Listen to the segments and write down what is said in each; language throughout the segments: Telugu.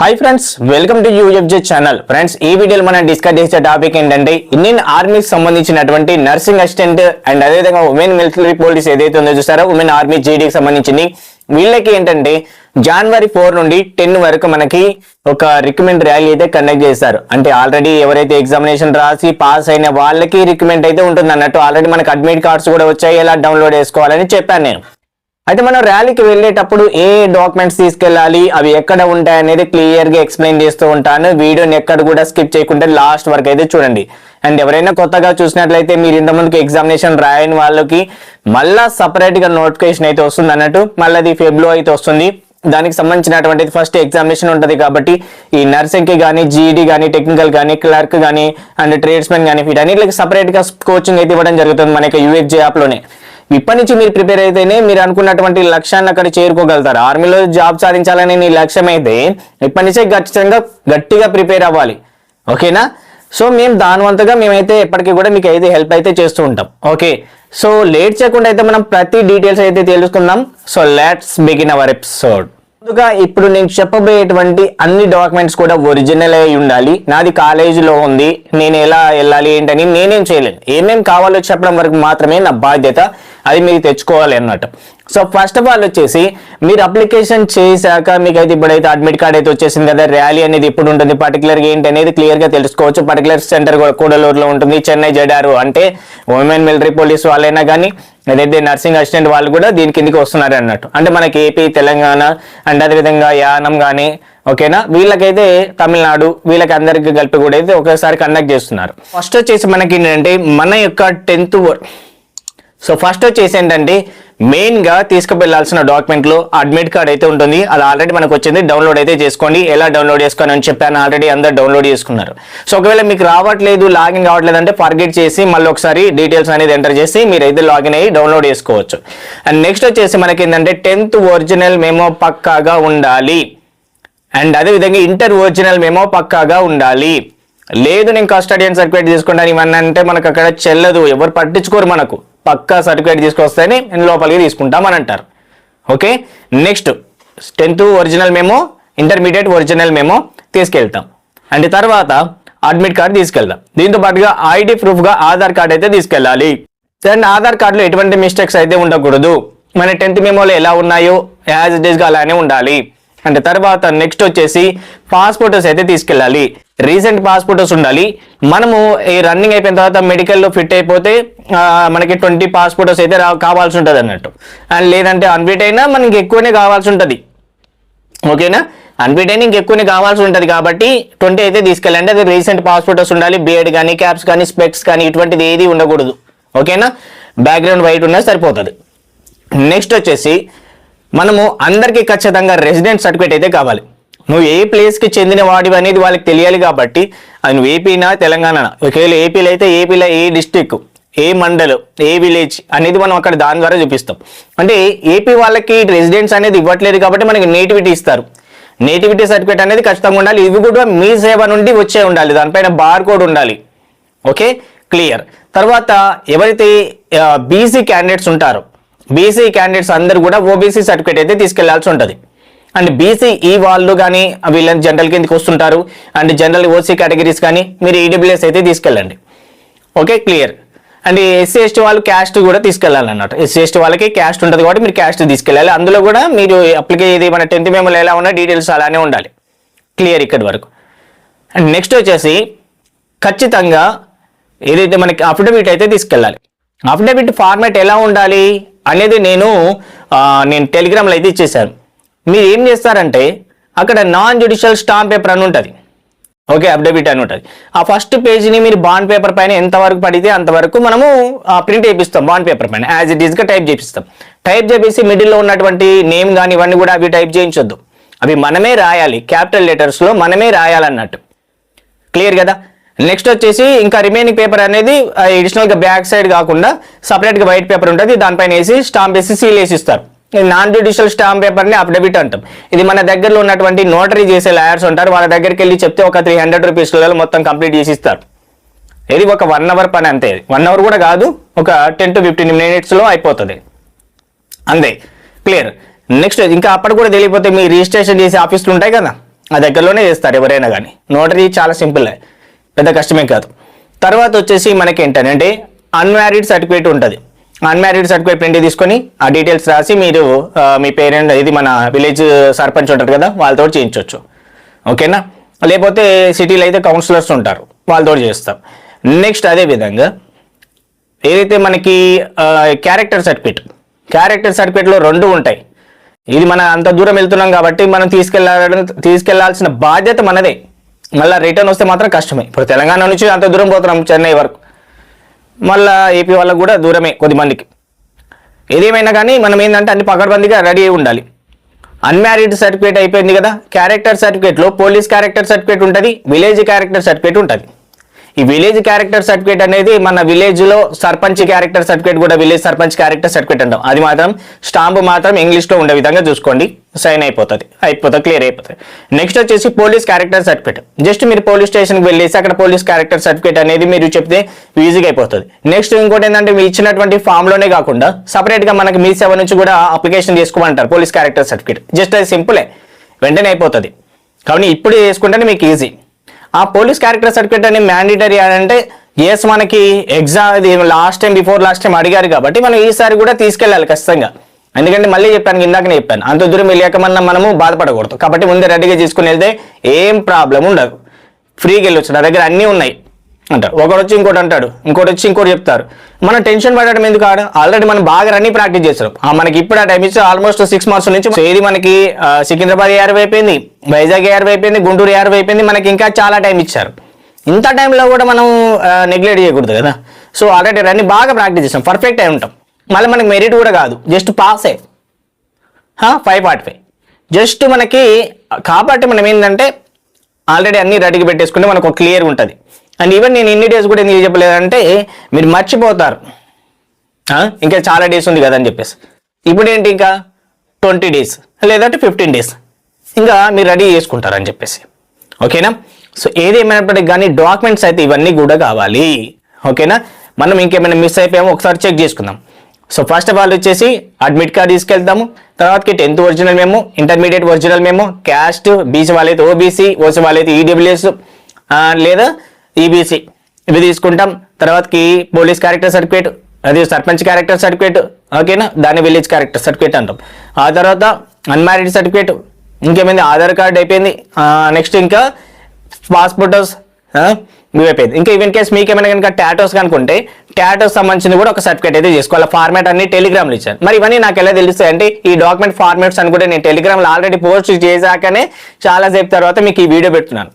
Hi friends welcome to U F J channel friends ఈ వీడియోలో మనం డిస్కస్ చేసే టాపిక్ ఏంటంటే ఇండియన్ ఆర్మీకి సంబంధించినటువంటి నర్సింగ్ అసిస్టెంట్ అండ్ అదేవిధంగా ఉమెన్ మిలిటరీ పోలీస్ ఏదైతే ఉందో చూసారో ఉమెన్ ఆర్మీ జీడీకి సంబంధించింది. వీళ్ళకి ఏంటంటే జనవరి ఫోర్ నుండి టెన్ వరకు మనకి ఒక రికమెండ్ ర్యాలీ అయితే కండక్ట్ చేస్తారు. అంటే ఆల్రెడీ ఎవరైతే ఎగ్జామినేషన్ రాసి పాస్ అయిన వాళ్ళకి రికమెండ్ అయితే ఉంటుంది అన్నట్టు ఆల్రెడీ మనకి అడ్మిట్ కార్డ్స్ కూడా వచ్చాయి ఎలా డౌన్లోడ్ చేసుకోవాలని చెప్పాను నేను. అయితే మనం ర్యాలీకి వెళ్ళేటప్పుడు ఏ డాక్యుమెంట్స్ తీసుకెళ్ళాలి అవి ఎక్కడ ఉంటాయి అనేది క్లియర్గా ఎక్స్ప్లెయిన్ చేస్తూ ఉంటాను. వీడియోని ఎక్కడ కూడా స్కిప్ చేయకుండా లాస్ట్ వరకు అయితే చూడండి. అండ్ ఎవరైనా కొత్తగా చూసినట్లయితే మీరు ఇంతకుముందుకు ఎగ్జామినేషన్ రాయని వాళ్ళకి మళ్ళా సపరేట్గా నోటిఫికేషన్ అయితే వస్తుంది అన్నట్టు మళ్ళీ అది ఫెబ్లో అయితే వస్తుంది. దానికి సంబంధించినటువంటి ఫస్ట్ ఎగ్జామినేషన్ ఉంటుంది కాబట్టి ఈ నర్సింగ్కి కానీ జీఈడి కానీ టెక్నికల్ కానీ క్లర్క్ కానీ అండ్ ట్రేడ్స్మెన్ కానీ వీటన్నిటికి సపరేట్గా కోచింగ్ అయితే ఇవ్వడం జరుగుతుంది మనకి యూఎఫ్జే యాప్లోనే. ఇప్పటి నుంచి మీరు ప్రిపేర్ అయితేనే మీరు అనుకున్నటువంటి లక్ష్యాన్ని అక్కడ చేరుకోగలుగుతారు. ఆర్మీలో జాబ్ సాధించాలని నీ లక్ష్యం అయితే ఇప్పటి నుంచే ఖచ్చితంగా గట్టిగా ప్రిపేర్ అవ్వాలి. ఓకేనా? సో మేము దానివంతగా మేమైతే ఎప్పటికీ కూడా మీకు అయితే హెల్ప్ అయితే చేస్తూ ఉంటాం. ఓకే? సో లేట్ చేయకుండా అయితే మనం ప్రతి డీటెయిల్స్ అయితే తెలుసుకుందాం. So let's begin our episode. ముందుగా ఇప్పుడు నేను చెప్పబోయేటువంటి అన్ని డాక్యుమెంట్స్ కూడా ఒరిజినల్ అయి ఉండాలి. నాది కాలేజీలో ఉంది. నేను ఎలా వెళ్ళాలి ఏంటని నేనేం చేయలేను. ఏమేం కావాలో చెప్పడం వరకు మాత్రమే నా బాధ్యత. అది మీరు తెచ్చుకోవాలి అన్నట్టు. సో ఫస్ట్ ఆఫ్ ఆల్ వచ్చేసి మీరు అప్లికేషన్ చేశాక మీకు అయితే ఇప్పుడైతే అడ్మిట్ కార్డ్ అయితే వచ్చేసింది కదా ర్యాలీ అనేది ఎప్పుడు ఉంటుంది? పర్టికులర్గా ఏంటి అనేది క్లియర్గా తెలుసుకోవచ్చు. పర్టికులర్ సెంటర్ కూడలూరులో ఉంటుంది చెన్నై జడారు. అంటే ఉమెన్ మిలిటరీ పోలీస్ వాళ్ళైనా కానీ అదైతే నర్సింగ్ అసిస్టెంట్ వాళ్ళు కూడా దీని కిందకి వస్తున్నారు అన్నట్టు. అంటే మనకి ఏపీ తెలంగాణ అండ్ అదేవిధంగా యానం కానీ ఓకేనా? వీళ్ళకైతే తమిళనాడు వీళ్ళకి అందరికి కలిపి కూడా అయితే ఒకేసారి కండక్ట్ చేస్తున్నారు. ఫస్ట్ వచ్చేసి మనకి ఏంటంటే మన యొక్క టెన్త్ సో ఫస్ట్ వచ్చేసి ఏంటంటే మెయిన్గా తీసుకువెళ్ళాల్సిన డాక్యుమెంట్లు అడ్మిట్ కార్డ్ అయితే ఉంటుంది. అది ఆల్రెడీ మనకు వచ్చింది. డౌన్లోడ్ అయితే చేసుకోండి. ఎలా డౌన్లోడ్ చేసుకోని అని చెప్పాను ఆల్రెడీ అందరు డౌన్లోడ్ చేసుకున్నారు. సో ఒకవేళ మీకు రావట్లేదు లాగిన్ కావట్లేదు అంటే ఫర్గెట్ చేసి మళ్ళీ ఒకసారి డీటెయిల్స్ అనేది ఎంటర్ చేసి మీరు అయితే లాగిన్ అయ్యి డౌన్లోడ్ చేసుకోవచ్చు. అండ్ నెక్స్ట్ వచ్చేసి మనకి ఏంటంటే టెన్త్ ఒరిజినల్ మెమో పక్కాగా ఉండాలి. అండ్ అదేవిధంగా ఇంటర్ ఒరిజినల్ మెమో పక్కాగా ఉండాలి. లేదు నేను కస్టడియన్ సర్టిఫికేట్ తీసుకుంటాను ఇవన్నీ అంటే మనకు అక్కడ చెల్లదు. ఎవరు పట్టించుకోరు మనకు. పక్కా సర్టిఫికేట్ తీసుకొస్తేనే నేను లోపలికి తీసుకుంటామని అంటారు okay? Next tenth original memo intermediate original memo తీసుకెళ్తాం. అండ్ తర్వాత అడ్మిట్ కార్డు తీసుకెళ్దాం. దీంతో పాటుగా ఐడి ప్రూఫ్గా ఆధార్ కార్డ్ అయితే తీసుకెళ్ళాలి. అండ్ ఆధార్ కార్డులో ఎటువంటి మిస్టేక్స్ అయితే ఉండకూడదు. మన టెన్త్ మెమోలు ఎలా ఉన్నాయో యాజ్ ఇట్ ఈస్గా అలానే ఉండాలి. అండ్ తర్వాత నెక్స్ట్ వచ్చేసి పాస్ ఫోటోస్ అయితే తీసుకెళ్ళాలి. రీసెంట్ పాస్ ఫోటోస్ ఉండాలి. మనము ఈ రన్నింగ్ అయిపోయిన తర్వాత మెడికల్లో ఫిట్ అయిపోతే మనకి ట్వంటీ పాస్ ఫోటోస్ అయితే రా కావాల్సి ఉంటుంది అన్నట్టు. అండ్ లేదంటే అన్ఫిట్ అయినా మనకి ఎక్కువనే కావాల్సి ఉంటుంది. ఓకేనా అన్ఫిట్ అయినా ఇంకెక్కువనే కావాల్సి ఉంటుంది కాబట్టి ట్వంటీ అయితే తీసుకెళ్ళండి. అది రీసెంట్ పాస్ ఫోటోస్ ఉండాలి. బియర్డ్ కానీ క్యాప్స్ కానీ స్పెక్స్ కానీ ఇటువంటిది ఏది ఉండకూడదు. ఓకేనా బ్యాక్గ్రౌండ్ వైట్ ఉన్నా సరిపోతుంది. నెక్స్ట్ వచ్చేసి మనము అందరికీ ఖచ్చితంగా రెసిడెంట్ సర్టిఫికేట్ అయితే కావాలి. నువ్వు ఏ ప్లేస్కి చెందిన వాడివి అనేది వాళ్ళకి తెలియాలి కాబట్టి అది నువ్వు ఏపీనా తెలంగాణ ఒకవేళ ఏపీలో అయితే ఏపీలో ఏ డిస్టిక్ ఏ మండలం ఏ విలేజ్ అనేది మనం అక్కడ దాని ద్వారా చూపిస్తాం. అంటే ఏపీ వాళ్ళకి రెసిడెంట్స్ అనేది ఇవ్వట్లేదు కాబట్టి మనకి నేటివిటీ ఇస్తారు. నేటివిటీ సర్టిఫికేట్ అనేది ఖచ్చితంగా ఉండాలి. ఇవి కూడా మీ సేవ నుండి వచ్చే ఉండాలి. దానిపైన బార్ కోడ్ ఉండాలి. ఓకే? క్లియర్ తర్వాత ఎవరైతే బీసీ క్యాండిడేట్స్ ఉంటారో బీసీ క్యాండిడేట్స్ అందరూ కూడా ఓబీసీ సర్టిఫికేట్ అయితే తీసుకెళ్ళాల్సి ఉంటుంది. అండ్ బీసీ ఈ వాళ్ళు కానీ వీళ్ళని జనరల్ కిందకి వస్తుంటారు. అండ్ జనరల్ ఓసీ కేటగిరీస్ కానీ మీరు ఈడబ్ల్యూఎస్ అయితే తీసుకెళ్ళండి. Okay clear and SC ST వాళ్ళు క్యాస్ట్ కూడా తీసుకెళ్ళాలి ఎస్సీ ఎస్టీ వాళ్ళకి క్యాస్ట్ ఉంటుంది కాబట్టి మీరు క్యాస్ట్ తీసుకెళ్ళాలి. అందులో కూడా మీరు అప్లికే ఇది మన టెన్త్ మెమోలో ఎలా ఉన్నా డీటెయిల్స్ అలానే ఉండాలి. క్లియర్ ఇక్కడి వరకు? అండ్ నెక్స్ట్ వచ్చేసి ఖచ్చితంగా ఏదైతే మనకి అఫిడవిట్ అయితే తీసుకెళ్ళాలి. అఫిడవిట్ ఫార్మాట్ ఎలా ఉండాలి? అనేది నేను నేను టెలిగ్రామ్లో అయితే ఇచ్చేసాను మీరు ఏం చేస్తారంటే అక్కడ నాన్ జ్యుడిషియల్ స్టాంప్ పేపర్ అని ఉంటుంది. ఓకే అఫిడవిట్ అని ఉంటుంది. ఆ ఫస్ట్ పేజీని మీరు బాండ్ పేపర్ పైన ఎంతవరకు పడితే అంతవరకు మనము ప్రింట్ చేపిస్తాం బాండ్ పేపర్ పైన. యాజ్ ఇట్ ఈస్గా టైప్ చేపిస్తాం. టైప్ చేపేసి మిడిల్లో ఉన్నటువంటి నేమ్ కానీ ఇవన్నీ కూడా అవి టైప్ చేయించొద్దు. అవి మనమే రాయాలి. క్యాపిటల్ లెటర్స్లో మనమే రాయాలన్నట్టు. క్లియర్ కదా? నెక్స్ట్ వచ్చేసి ఇంకా రిమైనింగ్ పేపర్ అనేది అడిషనల్గా బ్యాక్ సైడ్ కాకుండా సపరేట్గా వైట్ పేపర్ ఉంటుంది. దానిపైన వేసి స్టాంప్ వేసి సీల్ వేసి ఇస్తారు. ఈ నాన్ జ్యుడిషియల్ స్టాంప్ పేపర్ని అఫిడవిట్ అంటాం. ఇది మన దగ్గరలో ఉన్నటువంటి నోటరీ చేసే లాయర్స్ ఉంటారు. వాళ్ళ దగ్గరికి వెళ్ళి చెప్తే ఒక త్రీ హండ్రెడ్ రూపీస్లలో మొత్తం కంప్లీట్ చేసి ఇస్తారు. ఇది ఒక వన్ అవర్ పని అంతే. వన్ అవర్ కూడా కాదు ఒక టెన్ టు ఫిఫ్టీన్ మినిట్స్లో అయిపోతుంది. అంతే. క్లియర్ నెక్స్ట్ ఇంకా అప్పుడు కూడా తెలియకపోతే మీ రిజిస్ట్రేషన్ చేసే ఆఫీసులు ఉంటాయి కదా? ఆ దగ్గరలోనే చేస్తారు ఎవరైనా కానీ నోటరీ చాలా సింపుల్ పెద్ద కష్టమే కాదు. తర్వాత వచ్చేసి మనకి ఏంటంటే అన్మ్యారీడ్ సర్టిఫికేట్ ఉంటుంది. అన్మ్యారీడ్ సర్టిఫికేట్ ప్రింట్ తీసుకొని ఆ డీటెయిల్స్ రాసి మీరు మీ పేరెంట్ ఇది మన విలేజ్ సర్పంచ్ ఉంటారు కదా వాళ్ళతో చేయించవచ్చు ఓకేనా? లేకపోతే సిటీలో అయితే కౌన్సిలర్స్ ఉంటారు వాళ్ళతో చేస్తాం నెక్స్ట్ అదే విధంగా ఏదైతే మనకి క్యారెక్టర్ సర్టిఫికేట్ క్యారెక్టర్ సర్టిఫికేట్లో రెండు ఉంటాయి. ఇది మన అంత దూరం వెళ్తున్నాం కాబట్టి మనం తీసుకెళ్ళాలని తీసుకెళ్ళాల్సిన బాధ్యత మనదే. మళ్ళీ రిటర్న్ వస్తే మాత్రం కష్టమే. ఇప్పుడు తెలంగాణ నుంచి అంత దూరం పోతున్నాం చెన్నై వరకు. మళ్ళీ ఏపీ వాళ్ళకు కూడా దూరమే కొద్దిమందికి ఏదేమైనా కానీ మనం ఏంటంటే అన్ని పకడ్బందీగా రెడీ అయి ఉండాలి. అన్మ్యారీడ్ సర్టిఫికేట్ అయిపోయింది కదా. క్యారెక్టర్ సర్టిఫికేట్లో పోలీస్ క్యారెక్టర్ సర్టిఫికేట్ ఉంటుంది విలేజ్ క్యారెక్టర్ సర్టిఫికేట్ ఉంటుంది. ఈ విలేజ్ క్యారెక్టర్ సర్టిఫికేట్ అనేది మన విలేజ్లో సర్పంచ్ క్యారెక్టర్ సర్టిఫికేట్ కూడా విలేజ్ సర్పంచ్ క్యారెక్టర్ సర్టిఫికేట్ అంటాం. అది మాత్రం స్టాంప్ మాత్రం ఇంగ్లీష్లో ఉండే విధంగా చూసుకోండి. సైన్ అయిపోతుంది. అయిపోతుంది క్లియర్ అయిపోతుంది. నెక్స్ట్ వచ్చేసి పోలీస్ క్యారెక్టర్ సర్టిఫికేట్ జస్ట్ మీరు పోలీస్ స్టేషన్కి వెళ్ళేసి అక్కడ పోలీస్ క్యారెక్టర్ సర్టిఫికేట్ అనేది మీరు చెప్తే ఈజీగా అయిపోతుంది. నెక్స్ట్ ఇంకోటి ఏంటంటే మీరు ఇచ్చినటువంటి ఫామ్లోనే కాకుండా సపరేట్గా మనకి మీ సేవ నుంచి కూడా అప్లికేషన్ చేసుకోమంటారు పోలీస్ క్యారెక్టర్ సర్టిఫికేట్ జస్ట్ అది సింపులే వెంటనే అయిపోతుంది. కాబట్టి ఇప్పుడు చేసుకుంటేనే మీకు ఈజీ ఆ పోలీస్ క్యారెక్టర్ సర్టిఫికేట్ అని మ్యాండేటరీ అంటే ఎస్ మనకి ఎగ్జామ్ అది last time before last time అడిగారు కాబట్టి మనం ఈసారి కూడా తీసుకెళ్ళాలి ఖచ్చితంగా. ఎందుకంటే మళ్ళీ చెప్పాను ఇందాకనే చెప్పాను అంత దూరం వెళ్ళాకమన్నా మనము బాధపడకూడదు. కాబట్టి ముందే రెడీగా తీసుకుని వెళ్తే ఏం ప్రాబ్లం ఉండదు. ఫ్రీగా వెళ్ళొచ్చు నా దగ్గర అన్నీ ఉన్నాయి. అంటారు ఒకడు వచ్చి ఇంకోటి అంటాడు. ఇంకోటి వచ్చి ఇంకోటి చెప్తారు. మనం టెన్షన్ పడటం ఎందుకు ఆడ? ఆల్రెడీ మనం బాగా రన్నింగ్ ప్రాక్టీస్ చేస్తాం ఆ మనకి ఇప్పుడు ఆ టైం ఇచ్చి ఆల్మోస్ట్ సిక్స్ మంత్స్ నుంచి ఏది మనకి సికింద్రాబాద్ ఏఆర్ అయిపోయింది వైజాగ్ ఏఆర్ అయిపోయింది గుంటూరు ఏఆర్ అయిపోయింది మనకి ఇంకా చాలా టైం ఇచ్చారు. ఇంత టైంలో కూడా మనం నెగ్లెక్ట్ చేయకూడదు కదా. సో ఆల్రెడీ రన్నింగ్ బాగా ప్రాక్టీస్ చేస్తాం పర్ఫెక్ట్ అయి ఉంటాం. మళ్ళీ మనకి మెరిట్ కూడా కాదు. జస్ట్ పాస్ అయ్యి ఫైవ్ పార్ట్ ఫైవ్ జస్ట్ మనకి కాబట్టి మనం ఏంటంటే ఆల్రెడీ అన్ని రెడీగా పెట్టేసుకుంటే మనకు క్లియర్ ఉంటుంది. అండ్ ఈవెన్ నేను ఇన్ని డేస్ కూడా ఎందుకు చెప్పలేదంటే మీరు మర్చిపోతారు. ఇంకా చాలా డేస్ ఉంది కదా అని చెప్పేసి. ఇప్పుడు ఏంటి ఇంకా? ట్వంటీ డేస్ లేదంటే ఫిఫ్టీన్ డేస్ ఇంకా మీరు రెడీ చేసుకుంటారని చెప్పేసి. ఓకేనా సో ఏది కానీ డాక్యుమెంట్స్ అయితే ఇవన్నీ కూడా కావాలి. ఓకేనా మనం ఇంకేమైనా మిస్ అయిపోయామో ఒకసారి చెక్ చేసుకుందాం. సో ఫస్ట్ ఆఫ్ ఆల్ వచ్చేసి అడ్మిట్ కార్డ్ తీసుకెళ్తాము. తర్వాతకి tenth original memo intermediate original memo caste BC వాళ్ళైతే ఓబీసీ ఓసీ వాళ్ళైతే ఈడబ్ల్యూఎస్ లేదా ఈబీసీ ఇవి తీసుకుంటాం. తర్వాతకి పోలీస్ క్యారెక్టర్ సర్టిఫికేట్ అది సర్పంచ్ క్యారెక్టర్ సర్టిఫికేట్ ఓకేనా? దాన్ని విలేజ్ క్యారెక్టర్ సర్టిఫికేట్ అంటాం. ఆ తర్వాత అన్మ్యారీడ్ సర్టిఫికేట్ ఇంకేమైంది? ఆధార్ కార్డ్ అయిపోయింది. నెక్స్ట్ ఇంకా పాస్పోర్టోస్ ఇవి అయిపోయింది. ఇంకా ఈవెన్ కేస్ మీకు ఏమైనా కనుక టాటోస్ కనుకుంటే టాటోస్ సంబంధించింది కూడా ఒక సర్టిఫికేట్ అయితే చేసుకోవాలి ఫార్మాట్ అన్ని టెలిగ్రామ్లు ఇచ్చాను మరి ఇవన్నీ నాకు ఎలా తెలుస్తాయి అంటే ఈ డాక్యుమెంట్ ఫార్మాట్స్ అని కూడా నేను టెలిగ్రామ్లో ఆల్రెడీ పోస్ట్ చేశాకనే చాలా సేపు తర్వాత మీకు ఈ వీడియో పెడుతున్నాను.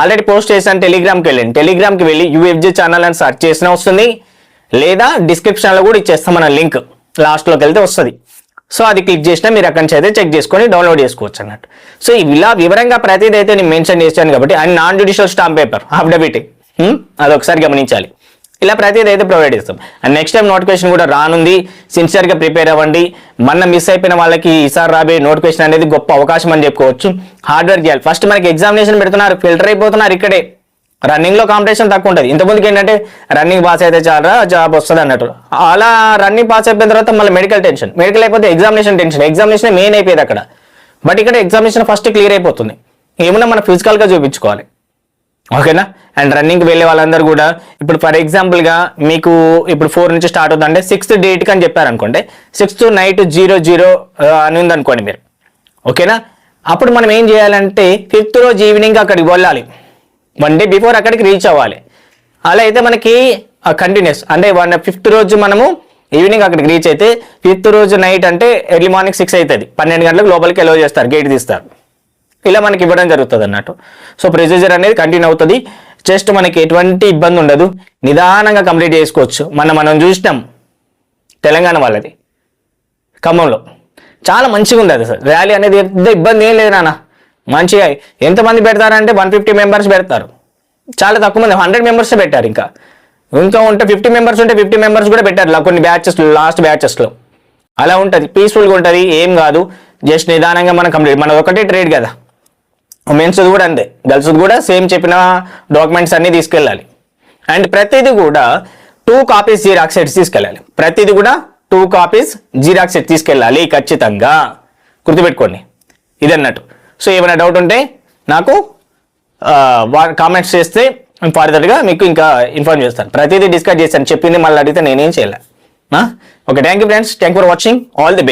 ఆల్రెడీ పోస్ట్ చేశాను టెలిగ్రామ్కి వెళ్ళండి. టెలిగ్రామ్కి వెళ్ళి యూఎఫ్జీ ఛానల్ అని సెర్చ్ చేసినా వస్తుంది. లేదా డిస్క్రిప్షన్లో కూడా ఇచ్చేస్తాం మన లింక్ లాస్ట్లోకి వెళ్తే వస్తుంది. సో అది క్లిక్ చేసినా మీరు అక్కడి నుంచి అయితే చెక్ చేసుకొని డౌన్లోడ్ చేసుకోవచ్చు అన్నట్టు. సో ఇలా వివరంగా ప్రతిదైతే నేను మెన్షన్ చేశాను కాబట్టి and non judicial stamp paper affidavit అది ఒకసారి గమనించాలి. ఇలా ప్రతిదీ అయితే ప్రొవైడ్ చేస్తాం. అండ్ నెక్స్ట్ టైం నోటిఫికేషన్ కూడా రానుంది. సిన్సియర్గా ప్రిపేర్ అవ్వండి. మన మిస్ అయిపోయిన వాళ్ళకి ఈసారి రాబోయే నోటిఫికేషన్ అనేది గొప్ప అవకాశం అని చెప్పుకోవచ్చు. హార్డ్ వర్క్ చేయాలి. ఫస్ట్ మనకి ఎగ్జామినేషన్ పెడుతున్నారు. ఫిల్టర్ అయిపోతున్నారు ఇక్కడే. రన్నింగ్లో కాంపిటీషన్ తక్కువ ఉంటుంది. ఇంతకుముందుకి ఏంటంటే రన్నింగ్ పాస్ అయితే చాలా జాబ్ వస్తుంది అన్నట్టు. అలా రన్నింగ్ పాస్ అయిపోయిన తర్వాత మళ్ళీ మెడికల్ టెన్షన్ మెడికల్ అయిపోతే ఎగ్జామినేషన్ టెన్షన్ ఎగ్జామినేషన్ మెయిన్ అయిపోయేది అక్కడ. బట్ ఇక్కడ ఎగ్జామినేషన్ ఫస్ట్ క్లియర్ అయిపోతుంది. ఏమన్నా మనం ఫిజికల్గా చూపించుకోవాలి. ఓకేనా? అండ్ రన్నింగ్ వెళ్ళే వాళ్ళందరూ కూడా ఇప్పుడు ఫర్ ఎగ్జాంపుల్గా మీకు ఇప్పుడు ఫోర్ నుంచి స్టార్ట్ అవుతుంది అంటే సిక్స్త్ డేట్కి అని చెప్పారనుకోండి సిక్స్త్ నైట్ జీరో జీరో అని ఉందనుకోండి మీరు. ఓకేనా? అప్పుడు మనం ఏం చేయాలంటే ఫిఫ్త్ రోజు ఈవినింగ్ అక్కడికి వెళ్ళాలి. వన్ డే బిఫోర్ అక్కడికి రీచ్ అవ్వాలి. అలా అయితే మనకి కంటిన్యూస్ అంటే వన్ ఫిఫ్త్ రోజు మనము ఈవినింగ్ అక్కడికి రీచ్ అయితే ఫిఫ్త్ రోజు నైట్ అంటే ఎర్లీ మార్నింగ్ సిక్స్ అవుతుంది. పన్నెండు గంటలకు లోపలికి ఎలో చేస్తారు గేట్ తీస్తారు. ఇలా మనకి ఇవ్వడం జరుగుతుంది అన్నట్టు. సో ప్రొసీజర్ అనేది కంటిన్యూ అవుతుంది. జస్ట్ మనకి ఎటువంటి ఇబ్బంది ఉండదు. నిదానంగా కంప్లీట్ చేసుకోవచ్చు. మన మనం చూసినాం. తెలంగాణ వాళ్ళది. ఖమ్మంలో. చాలా మంచిగా ఉంది అది సార్. ర్యాలీ అనేది పెద్ద ఇబ్బంది ఏం లేదు నాన్న. మంచిగా ఎంతమంది పెడతారంటే వన్ ఫిఫ్టీ మెంబర్స్ పెడతారు. చాలా తక్కువ మంది. హండ్రెడ్ మెంబర్స్ పెట్టారు ఇంకా. ఇంకా ఉంటే ఫిఫ్టీ మెంబర్స్ ఉంటే ఫిఫ్టీ మెంబర్స్ కూడా పెట్టారు. కొన్ని బ్యాచెస్ లాస్ట్ బ్యాచెస్లో అలా ఉంటుంది. పీస్ఫుల్గా ఉంటుంది. ఏం కాదు. జస్ట్ నిదానంగా మనం కంప్లీట్ మనది ఒకటే ట్రేడ్ కదా. ఉమెన్స్ది కూడా అంతే. గర్ల్స్ది కూడా సేమ్ చెప్పిన డాక్యుమెంట్స్ అన్నీ తీసుకెళ్ళాలి. అండ్ ప్రతిదీ కూడా టూ కాపీస్ జీరాక్స్ సెట్స్ తీసుకెళ్ళాలి. ప్రతిదీ కూడా టూ కాపీస్ జీరాక్స్ సెట్ తీసుకెళ్ళాలి ఖచ్చితంగా. గుర్తుపెట్టుకోండి. ఇది అన్నట్టు సో ఏమైనా డౌట్ ఉంటే నాకు కామెంట్స్ చేస్తే ఫర్దర్గా మీకు ఇంకా ఇన్ఫార్మ్ చేస్తాను. ప్రతిదీ డిస్కస్ చేస్తాను. చెప్పింది మళ్ళీ అడిగితే నేనేం చేయలే. Okay thank you friends thank for watching all the best